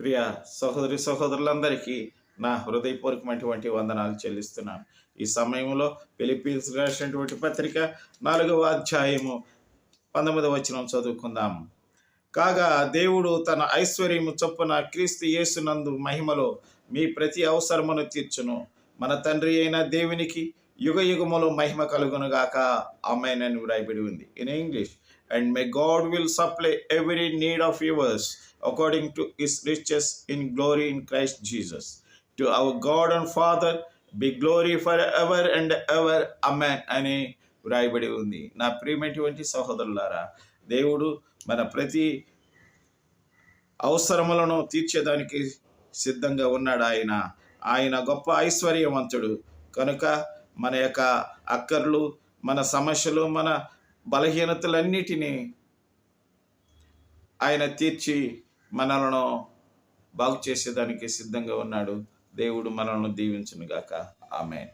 ప్రియ సహోదరి సహోదరులందరికీ నా హృదయపూర్వకమైనటువంటి వందనాలు చెల్లిస్తున్నాను. ఈ సమయంలో ఫిలిపీన్స్ రాసినటువంటి పత్రిక నాలుగవ అధ్యాయము పంతొమ్మిదవ వచనం చదువుకుందాం. కాగా దేవుడు తన ఐశ్వర్యము చొప్పున క్రీస్తు యేసునందు మహిమలో మీ ప్రతి అవసరమును తీర్చును. మన తండ్రి అయిన దేవునికి యుగ యుగములో మహిమ కలుగునుగాక. అమ్మాయినని వ్రాయబడి ఉంది. In English and may God will supply every need of yours according to is riches in glory in Christ Jesus to our God and Father be glory for ever and ever amen అని వ్రాయబడి ఉంది. నా ప్రియమైనటువంటి సహోదరులారా దేవుడు మన ప్రతి అవసరములను తీర్చేదానికి సిద్ధంగా ఉన్నాడు ఆయన. ఆయన గొప్ప ఐశ్వర్యవంతుడు. కనుక మన యొక్క అక్కర్లు మన సమస్యలు మన బలహీనతలన్నిటినీ ఆయన తీర్చి మనలను బాగు చేసేదానికి సిద్ధంగా ఉన్నాడు. దేవుడు మనల్ని దీవించునుగాక. ఆమె